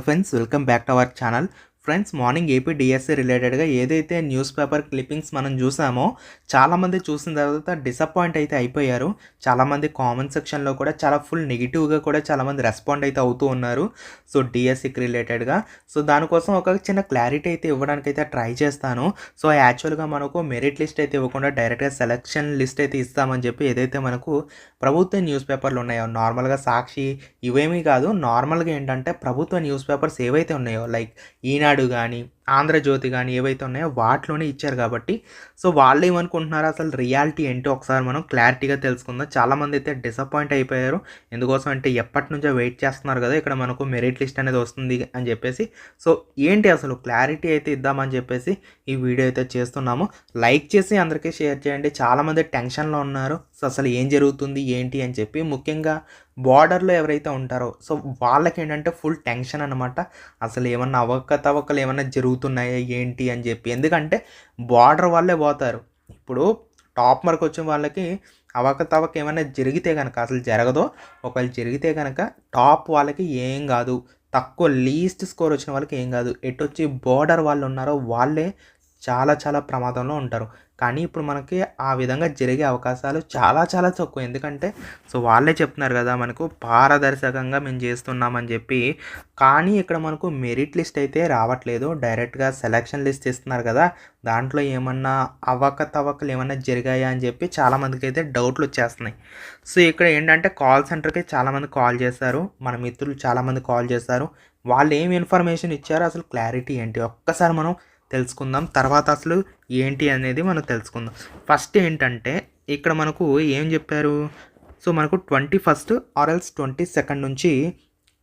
friends welcome back to our channel. Friends morning AP DSC రిలేటెడ్గా ఏదైతే news paper clippings మనం చూసామో చాలామంది చూసిన తర్వాత డిసప్పాయింట్ అయితే అయిపోయారు. చాలామంది కామెంట్ సెక్షన్లో కూడా చాలా ఫుల్ నెగిటివ్గా కూడా చాలామంది రెస్పాండ్ అయితే అవుతూ ఉన్నారు. సో డిఎస్సికి రిలేటెడ్గా. సో దానికోసం ఒక చిన్న క్లారిటీ అయితే ఇవ్వడానికి అయితే ట్రై చేస్తాను. సో యాక్చువల్గా మనకు మెరిట్ లిస్ట్ అయితే ఇవ్వకుండా డైరెక్ట్గా సెలక్షన్ లిస్ట్ అయితే ఇస్తామని చెప్పి ఏదైతే మనకు ప్రభుత్వ న్యూస్ పేపర్లు ఉన్నాయో నార్మల్గా సాక్షి ఇవేమీ కాదు. నార్మల్గా ఏంటంటే ప్రభుత్వ న్యూస్ పేపర్స్ ఏవైతే ఉన్నాయో లైక్ ఈనాడు కానీ ఆంధ్రజ్యోతి కానీ ఏవైతే ఉన్నాయో వాటిలోనే ఇచ్చారు కాబట్టి సో వాళ్ళు ఏమనుకుంటున్నారు అసలు రియాలిటీ ఏంటో ఒకసారి మనం క్లారిటీగా తెలుసుకుందాం. చాలామంది అయితే డిసప్పాయింట్ అయిపోయారు. ఎందుకోసం అంటే ఎప్పటి నుంచో వెయిట్ చేస్తున్నారు కదా ఇక్కడ మనకు మెరిట్ లిస్ట్ అనేది వస్తుంది అని చెప్పేసి. సో ఏంటి అసలు క్లారిటీ అయితే ఇద్దామని చెప్పేసి ఈ వీడియో అయితే చేస్తున్నాము. లైక్ చేసి అందరికీ షేర్ చేయండి. చాలామంది టెన్షన్లో ఉన్నారు. సో అసలు ఏం జరుగుతుంది ఏంటి అని చెప్పి. ముఖ్యంగా బార్డర్లో ఎవరైతే ఉంటారో సో వాళ్ళకి ఏంటంటే ఫుల్ టెన్షన్ అనమాట అసలు ఏమన్నా అవకతవకలు ఏమన్నా జరుగుతున్నాయా ఏంటి అని చెప్పి. ఎందుకంటే బార్డర్ వాళ్ళే పోతారు. ఇప్పుడు టాప్ మార్క్ వచ్చిన వాళ్ళకి అవకతవక ఏమైనా జరిగితే కనుక అసలు జరగదో ఒకవేళ జరిగితే కనుక టాప్ వాళ్ళకి ఏం కాదు. తక్కువ లీస్ట్ స్కోర్ వచ్చిన వాళ్ళకి ఏం కాదు. ఎటు వచ్చి బోర్డర్ వాళ్ళు ఉన్నారో వాళ్ళే చాలా చాలా ప్రమాదంలో ఉంటారు. కానీ ఇప్పుడు మనకి ఆ విధంగా జరిగే అవకాశాలు చాలా చాలా తక్కువ. ఎందుకంటే సో వాళ్ళే చెప్తున్నారు కదా మనకు పారదర్శకంగా మేము చేస్తున్నామని చెప్పి. కానీ ఇక్కడ మనకు మెరిట్ లిస్ట్ అయితే రావట్లేదు. డైరెక్ట్గా సెలక్షన్ లిస్ట్ ఇస్తున్నారు కదా. దాంట్లో ఏమన్నా అవకతవకలు ఏమన్నా జరిగాయా అని చెప్పి చాలామందికి అయితే డౌట్లు వచ్చేస్తున్నాయి. సో ఇక్కడ ఏంటంటే కాల్ సెంటర్కి చాలామంది కాల్ చేస్తారు మన మిత్రులు చాలామంది కాల్ చేస్తారు వాళ్ళు ఏం ఇన్ఫర్మేషన్ ఇచ్చారో అసలు క్లారిటీ ఏంటి? ఒక్కసారి మనం తెలుసుకుందాం. తర్వాత అసలు ఏంటి అనేది మనం తెలుసుకుందాం. ఫస్ట్ ఏంటంటే ఇక్కడ మనకు ఏం చెప్పారు? సో మనకు ట్వంటీ ఫస్ట్ ఆర్ఎల్స్ ట్వంటీ సెకండ్ నుంచి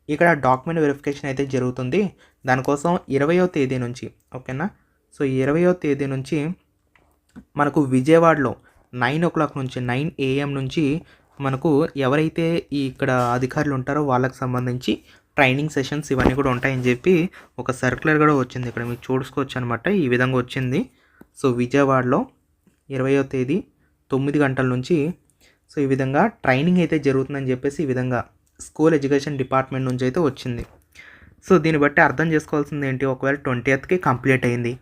ఇక్కడ డాక్యుమెంట్ వెరిఫికేషన్ అయితే జరుగుతుంది. దానికోసం ఇరవయో తేదీ నుంచి ఓకేనా? సో ఇరవయో తేదీ నుంచి మనకు విజయవాడలో నైన్ ఓ క్లాక్ నుంచి నైన్ ఏఎం నుంచి మనకు ఎవరైతే ఇక్కడ అధికారులు ఉంటారో వాళ్ళకి సంబంధించి ట్రైనింగ్ సెషన్స్ ఇవన్నీ కూడా ఉంటాయని చెప్పి ఒక సర్క్యులర్ కూడా వచ్చింది. ఇక్కడ మీరు చూసుకోవచ్చు అనమాట ఈ విధంగా వచ్చింది. సో విజయవాడలో ఇరవయో తేదీ తొమ్మిది గంటల నుంచి సో ఈ విధంగా ట్రైనింగ్ అయితే జరుగుతుందని చెప్పేసి ఈ విధంగా స్కూల్ ఎడ్యుకేషన్ డిపార్ట్మెంట్ నుంచి అయితే వచ్చింది. సో దీన్ని బట్టి అర్థం చేసుకోవాల్సింది ఏంటి? ఒకవేళ ట్వంటీ ఎయిత్కి కంప్లీట్ అయింది.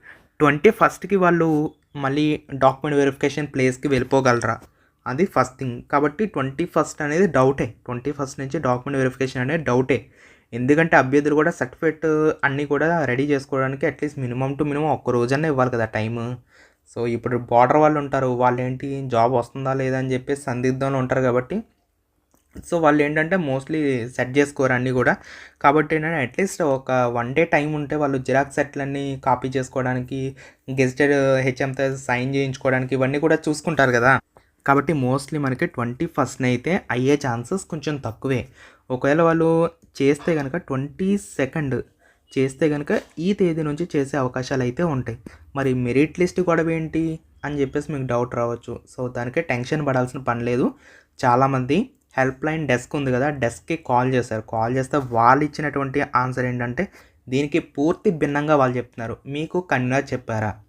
ట్వంటీ ఫస్ట్కి వాళ్ళు మళ్ళీ డాక్యుమెంట్ వెరిఫికేషన్ ప్లేస్కి వెళ్ళిపోగలరా? అది ఫస్ట్ థింగ్. కాబట్టి ట్వంటీ ఫస్ట్ అనేది డౌటే. ట్వంటీ ఫస్ట్ నుంచి డాక్యుమెంట్ వెరిఫికేషన్ అనేది డౌటే. ఎందుకంటే అభ్యర్థులు కూడా సర్టిఫికేట్ అన్నీ కూడా రెడీ చేసుకోవడానికి అట్లీస్ట్ మినిమం టు మినిమం ఒక్క రోజన్నా ఇవ్వాలి కదా టైం సో ఇప్పుడు బార్డర్ వాళ్ళు ఉంటారు వాళ్ళు ఏంటి జాబ్ వస్తుందా లేదా అని చెప్పేసి సందిగ్ధంలో ఉంటారు కాబట్టి సో వాళ్ళు ఏంటంటే మోస్ట్లీ సెట్ చేసుకోరు అన్నీ కూడా. కాబట్టి ఏంటంటే అట్లీస్ట్ ఒక వన్ డే టైం ఉంటే వాళ్ళు జిరాక్స్ సెట్లన్నీ కాపీ చేసుకోవడానికి గెస్టెడ్ హెచ్ఎంతో సైన్ చేయించుకోవడానికి ఇవన్నీ కూడా చూసుకుంటారు కదా. కాబట్టి మోస్ట్లీ మనకి ట్వంటీ ఫస్ట్న అయితే అయ్యే ఛాన్సెస్ కొంచెం తక్కువే. ఒకవేళ వాళ్ళు చేస్తే కనుక ట్వంటీ సెకండ్ చేస్తే కనుక ఈ తేదీ నుంచి చేసే అవకాశాలు అయితే ఉంటాయి. మరి మెరిట్ లిస్ట్ గొడవ ఏంటి? అని చెప్పేసి మీకు డౌట్ రావచ్చు. సో దానికి టెన్షన్ పడాల్సిన పని లేదు. చాలామంది హెల్ప్ లైన్ డెస్క్ ఉంది కదా డెస్క్కి కాల్ చేశారు. కాల్ చేస్తే వాళ్ళు ఇచ్చినటువంటి ఆన్సర్ ఏంటంటే దీనికి పూర్తి భిన్నంగా వాళ్ళు చెప్తున్నారు. మీకు కన్వీనర్ చెప్పారా?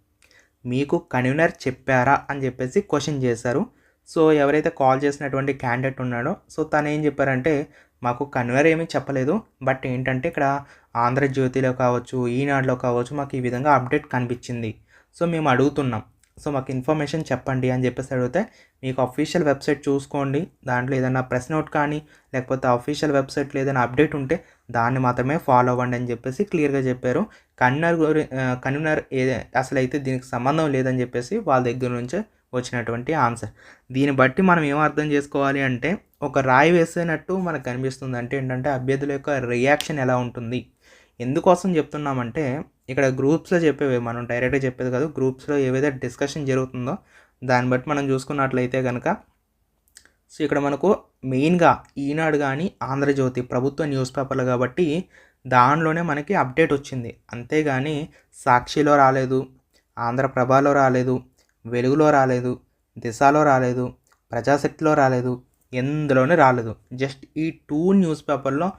మీకు కన్వీనర్ చెప్పారా? అని చెప్పేసి క్వశ్చన్ చేశారు. సో ఎవరైతే కాల్ చేసినటువంటి క్యాండిడేట్ ఉన్నాడో సో తను ఏం చెప్పారంటే మాకు కన్వేర్ ఏమీ చెప్పలేదు. బట్ ఏంటంటే ఇక్కడ ఆంధ్రజ్యోతిలో కావచ్చు ఈనాడులో కావచ్చు మాకు ఈ విధంగా అప్డేట్ కనిపించింది. సో మేము అడుగుతున్నాం. సో మాకు ఇన్ఫర్మేషన్ చెప్పండి అని చెప్పేసి అడిగితే మీకు అఫీషియల్ వెబ్సైట్ చూసుకోండి. దాంట్లో ఏదైనా ప్రెస్ నోట్ కానీ లేకపోతే అఫీషియల్ వెబ్సైట్లో ఏదైనా అప్డేట్ ఉంటే దాన్ని మాత్రమే ఫాలో అవ్వండి అని చెప్పేసి క్లియర్గా చెప్పారు. కన్వీనర్ గురి కన్వీనర్ ఏ అసలు అయితే దీనికి సంబంధం లేదని చెప్పేసి వాళ్ళ దగ్గర నుంచే వచ్చినటువంటి ఆన్సర్. దీన్ని బట్టి మనం ఏం అర్థం చేసుకోవాలి అంటే ఒక రాయి వేసినట్టు మనకు కనిపిస్తుంది. అంటే ఏంటంటే అభ్యర్థుల యొక్క రియాక్షన్ ఎలా ఉంటుంది? ఎందుకోసం చెప్తున్నామంటే ఇక్కడ గ్రూప్స్లో చెప్పేవి మనం డైరెక్ట్గా చెప్పేది కాదు గ్రూప్స్లో ఏవైతే డిస్కషన్ జరుగుతుందో దాన్ని బట్టి మనం చూసుకున్నట్లయితే కనుక సో ఇక్కడ మనకు మెయిన్గా ఈనాడు కానీ ఆంధ్రజ్యోతి ప్రభుత్వ న్యూస్ పేపర్లు కాబట్టి దానిలోనే మనకి అప్డేట్ వచ్చింది. అంతేగాని సాక్షిలో రాలేదు ఆంధ్రప్రభలో రాలేదు వెలుగులో రాలేదు దిశలో రాలేదు ప్రజాశక్తిలో రాలేదు ఎందులోనే రాలేదు. జస్ట్ ఈ టూ న్యూస్ పేపర్లో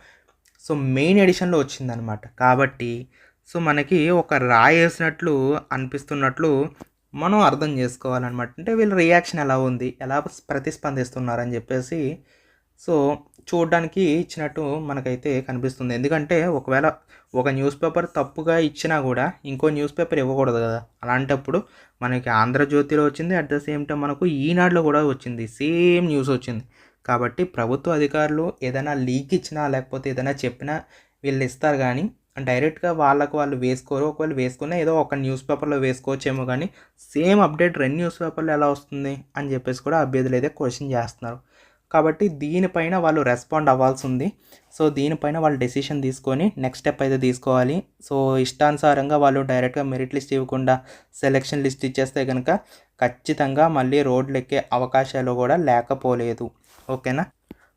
సో మెయిన్ ఎడిషన్లో వచ్చిందనమాట. కాబట్టి సో మనకి ఒక రాయి వేసినట్లు అనిపిస్తున్నట్లు మనం అర్థం చేసుకోవాలన్నమాట. అంటే వీళ్ళ రియాక్షన్ ఎలా ఉంది? ఎలా ప్రతిస్పందిస్తున్నారని చెప్పేసి సో చూడడానికి ఇచ్చినట్టు మనకైతే కనిపిస్తుంది. ఎందుకంటే ఒకవేళ ఒక న్యూస్ పేపర్ తప్పుగా ఇచ్చినా కూడా ఇంకో న్యూస్ పేపర్ ఇవ్వకూడదు కదా. అలాంటప్పుడు మనకి ఆంధ్రజ్యోతిలో వచ్చింది అట్ ద సేమ్ టైం మనకు ఈనాడులో కూడా వచ్చింది. సేమ్ న్యూస్ వచ్చింది. కాబట్టి ప్రభుత్వ అధికారులు ఏదైనా లీక్ ఇచ్చినా లేకపోతే ఏదైనా చెప్పినా వీళ్ళు ఇస్తారు కానీ డైరెక్ట్గా వాళ్ళకు వాళ్ళు వేసుకోరు. ఒకవేళ వేసుకున్నా ఏదో ఒక న్యూస్ పేపర్లో వేసుకోవచ్చేమో కానీ సేమ్ అప్డేట్ రెండు న్యూస్ పేపర్లో ఎలా వస్తుంది అని చెప్పేసి కూడా అభ్యర్థులు అయితే క్వశ్చన్ చేస్తున్నారు. కాబట్టి దీనిపైన వాళ్ళు రెస్పాండ్ అవ్వాల్సి ఉంది సో దీనిపైన వాళ్ళు డెసిషన్ తీసుకొని నెక్స్ట్ స్టెప్ అయితే తీసుకోవాలి. సో ఇష్టానుసారంగా వాళ్ళు డైరెక్ట్గా మెరిట్ లిస్ట్ ఇవ్వకుండా సెలెక్షన్ లిస్ట్ ఇచ్చేస్తే కనుక ఖచ్చితంగా మళ్ళీ రోడ్లు ఎక్కే అవకాశాలు కూడా లేకపోలేదు. ఓకేనా?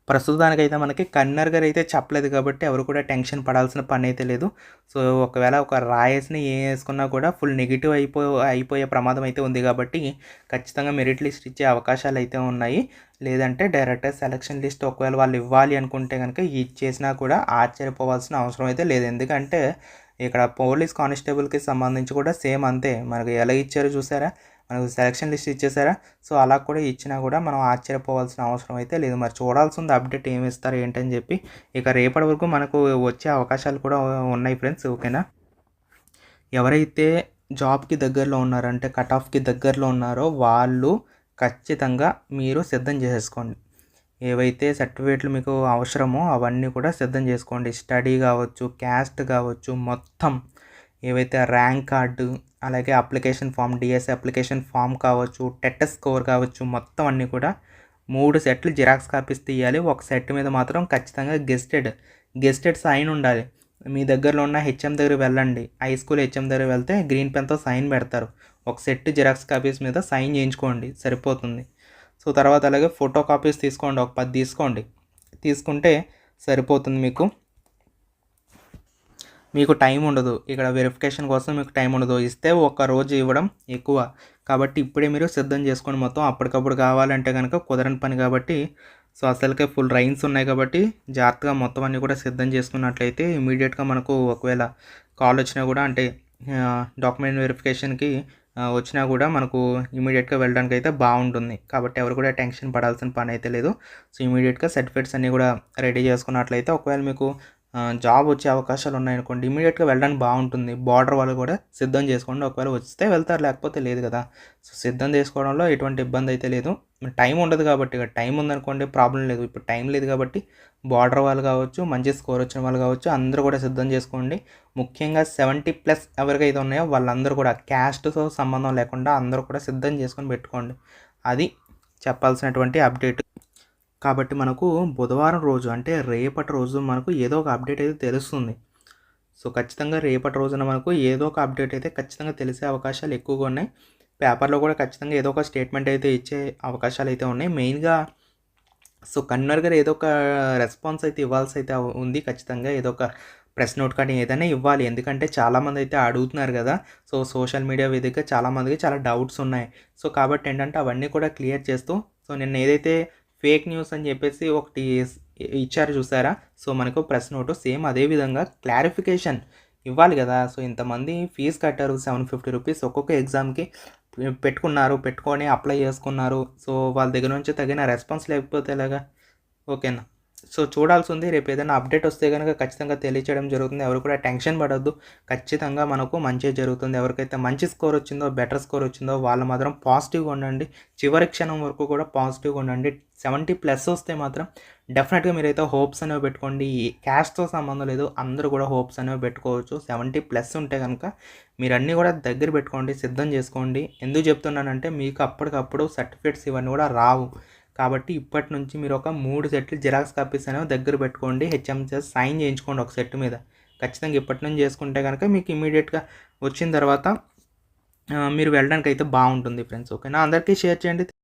ప్రస్తుతానికైతే మనకి కన్నర్ గారు అయితే చెప్పలేదు కాబట్టి ఎవరు కూడా టెన్షన్ పడాల్సిన పని అయితే లేదు. సో ఒకవేళ ఒక రాయస్ని ఏ వేసుకున్నా కూడా ఫుల్ నెగిటివ్ అయిపో అయిపోయే ప్రమాదం అయితే ఉంది కాబట్టి ఖచ్చితంగా మెరిట్ లిస్ట్ ఇచ్చే అవకాశాలు అయితే ఉన్నాయి. లేదంటే డైరెక్ట్గా సెలక్షన్ లిస్ట్ ఒకవేళ వాళ్ళు ఇవ్వాలి అనుకుంటే కనుక ఇచ్చేసినా కూడా ఆశ్చర్యపోవాల్సిన అవసరం అయితే లేదు. ఎందుకంటే ఇక్కడ పోలీస్ కానిస్టేబుల్కి సంబంధించి కూడా సేమ్ అంతే. మనకు ఎలా ఇచ్చారో చూసారా? మనకు సెలక్షన్ లిస్ట్ ఇచ్చేసారా? సో అలా కూడా ఇచ్చినా కూడా మనం ఆశ్చర్యపోవాల్సిన అవసరం అయితే లేదు. మరి చూడాల్సి ఉంది అప్డేట్ ఏమి ఇస్తారు ఏంటని చెప్పి ఇక రేపటి వరకు మనకు వచ్చే అవకాశాలు కూడా ఉన్నాయి ఫ్రెండ్స్ ఓకేనా ఎవరైతే జాబ్కి దగ్గరలో ఉన్నారంటే కట్ ఆఫ్కి దగ్గరలో ఉన్నారో వాళ్ళు ఖచ్చితంగా మీరు సిద్ధం చేసేసుకోండి. ఏవైతే సర్టిఫికేట్లు మీకు అవసరమో అవన్నీ కూడా సిద్ధం చేసుకోండి. స్టడీ కావచ్చు క్యాస్ట్ కావచ్చు మొత్తం ఏవైతే ర్యాంక్ కార్డు అలాగే application form DSA application form కావచ్చు టెట్ స్కోర్ కావచ్చు మొత్తం అన్నీ కూడా మూడు సెట్లు జిరాక్స్ కాపీస్ తీయాలి. ఒక సెట్ మీద మాత్రం ఖచ్చితంగా గెస్టెడ్ గెస్టెడ్ సైన్ ఉండాలి. మీ దగ్గరలో ఉన్న హెచ్ఎం దగ్గర వెళ్ళండి. హై స్కూల్ హెచ్ఎం దగ్గర వెళ్తే గ్రీన్ పెన్తో సైన్ పెడతారు. ఒక సెట్ జిరాక్స్ కాపీస్ మీద సైన్ చేయించుకోండి. సరిపోతుంది. సో తర్వాత అలాగే ఫోటో కాపీస్ తీసుకోండి. ఒక పది తీసుకోండి. తీసుకుంటే సరిపోతుంది మీకు. మీకు టైం ఉండదు. ఇక్కడ వెరిఫికేషన్ కోసం మీకు టైం ఉండదు. ఇస్తే ఒక రోజు ఇవ్వడం ఎక్కువ. కాబట్టి ఇప్పుడే మీరు సిద్ధం చేసుకోండి మొత్తం అప్పటికప్పుడు కావాలంటే కనుక కుదరని పని కాబట్టి సో అసలుకే ఫుల్ రైన్స్ ఉన్నాయి కాబట్టి జాగ్రత్తగా మొత్తం అన్నీ కూడా సిద్ధం చేసుకున్నట్లయితే ఇమీడియట్గా మనకు ఒకవేళ కాల్ వచ్చినా కూడా అంటే డాక్యుమెంట్ వెరిఫికేషన్కి వచ్చినా కూడా మనకు ఇమీడియట్గా వెళ్ళడానికి అయితే బాగుంటుంది. కాబట్టి ఎవరు కూడా టెన్షన్ పడాల్సిన పని అయితే లేదు. సో ఇమీడియట్గా సర్టిఫికేట్స్ అన్నీ కూడా రెడీ చేసుకున్నట్లయితే ఒకవేళ మీకు జాబ్ వచ్చే అవకాశాలు ఉన్నాయనుకోండి ఇమీడియట్గా వెళ్ళడానికి బాగుంటుంది. బార్డర్ వాళ్ళు కూడా సిద్ధం చేసుకోండి. ఒకవేళ వస్తే వెళ్తారు లేకపోతే లేదు కదా. సో సిద్ధం చేసుకోవడంలో ఎటువంటి ఇబ్బంది అయితే లేదు. టైం ఉండదు కాబట్టి ఇక టైం ఉందనుకోండి ప్రాబ్లం లేదు. ఇప్పుడు టైం లేదు కాబట్టి బార్డర్ వాళ్ళు కావచ్చు మంచి స్కోర్ వచ్చిన వాళ్ళు కావచ్చు అందరూ కూడా సిద్ధం చేసుకోండి. ముఖ్యంగా సెవెంటీ ప్లస్ ఎవరికైతే ఉన్నాయో వాళ్ళందరూ కూడా క్యాస్ట్తో సంబంధం లేకుండా అందరూ కూడా సిద్ధం చేసుకొని పెట్టుకోండి. అది చెప్పాల్సినటువంటి అప్డేట్. కాబట్టి మనకు బుధవారం రోజు అంటే రేపటి రోజు మనకు ఏదో ఒక అప్డేట్ అయితే తెలుస్తుంది. సో ఖచ్చితంగా రేపటి రోజున మనకు ఏదో ఒక అప్డేట్ అయితే ఖచ్చితంగా తెలిసే అవకాశాలు ఎక్కువగా ఉన్నాయి. పేపర్లో కూడా ఖచ్చితంగా ఏదో ఒక స్టేట్మెంట్ అయితే ఇచ్చే అవకాశాలు అయితే ఉన్నాయి. మెయిన్గా సో కన్వర్ గారు ఏదో ఒక రెస్పాన్స్ అయితే ఇవ్వాల్సి అయితే ఉంది. ఖచ్చితంగా ఏదో ఒక ప్రెస్ నోట్ కానీ ఏదైనా ఇవ్వాలి. ఎందుకంటే చాలామంది అయితే అడుగుతున్నారు కదా. సో సోషల్ మీడియా వేదిక చాలామందికి చాలా డౌట్స్ ఉన్నాయి. సో కాబట్టి ఏంటంటే అవన్నీ కూడా క్లియర్ చేస్తూ సో నిన్న ఏదైతే ఫేక్ న్యూస్ అని చెప్పేసి ఒకటి ఇచ్చారు చూసారా? సో మనకు ప్రెస్ నోటు సేమ్ అదే విధంగా క్లారిఫికేషన్ ఇవ్వాలి కదా. సో ఇంతమంది ఫీజు కట్టారు సెవెన్ ఫిఫ్టీ రూపీస్ ఒక్కొక్క ఎగ్జామ్కి పెట్టుకున్నారు పెట్టుకొని అప్లై చేసుకున్నారు. సో వాళ్ళ దగ్గర నుంచి తగిన రెస్పాన్స్ లేకపోతే ఎలాగా? ఓకేనా? సో చూడాల్సి ఉంది రేపు ఏదైనా అప్డేట్ వస్తే కనుక ఖచ్చితంగా తెలియచేయడం జరుగుతుంది. ఎవరు కూడా టెన్షన్ పడద్దు. ఖచ్చితంగా మనకు మంచి జరుగుతుంది. ఎవరికైతే మంచి స్కోర్ వచ్చిందో బెటర్ స్కోర్ వచ్చిందో వాళ్ళు మాత్రం పాజిటివ్గా ఉండండి. చివరి క్షణం వరకు కూడా పాజిటివ్గా ఉండండి. సెవెంటీ ప్లస్ వస్తే మాత్రం డెఫినెట్గా మీరైతే హోప్స్ అనేవి పెట్టుకోండి. క్యాష్తో సంబంధం లేదు. అందరూ కూడా హోప్స్ అనేవి పెట్టుకోవచ్చు. సెవెంటీ ప్లస్ ఉంటే కనుక మీరు అన్నీ కూడా దగ్గర పెట్టుకోండి. సిద్ధం చేసుకోండి. ఎందుకు చెప్తున్నానంటే మీకు అప్పటికప్పుడు సర్టిఫికేట్స్ ఇవన్నీ కూడా రావు. కాబట్టి ఇప్పటి నుంచి మీరు ఒక మూడు సెట్లు జిరాక్స్ కాపీస్ అనేవి దగ్గర పెట్టుకోండి హెచ్ఎంసీఎస్ సైన్ చేయించుకోండి ఒక సెట్ మీద. ఖచ్చితంగా ఇప్పటి నుంచి చేసుకుంటే కనుక మీకు ఇమీడియట్గా వచ్చిన తర్వాత మీరు వెళ్ళడానికి అయితే బాగుంటుంది ఫ్రెండ్స్ ఓకేనా? అందరికీ షేర్ చేయండి.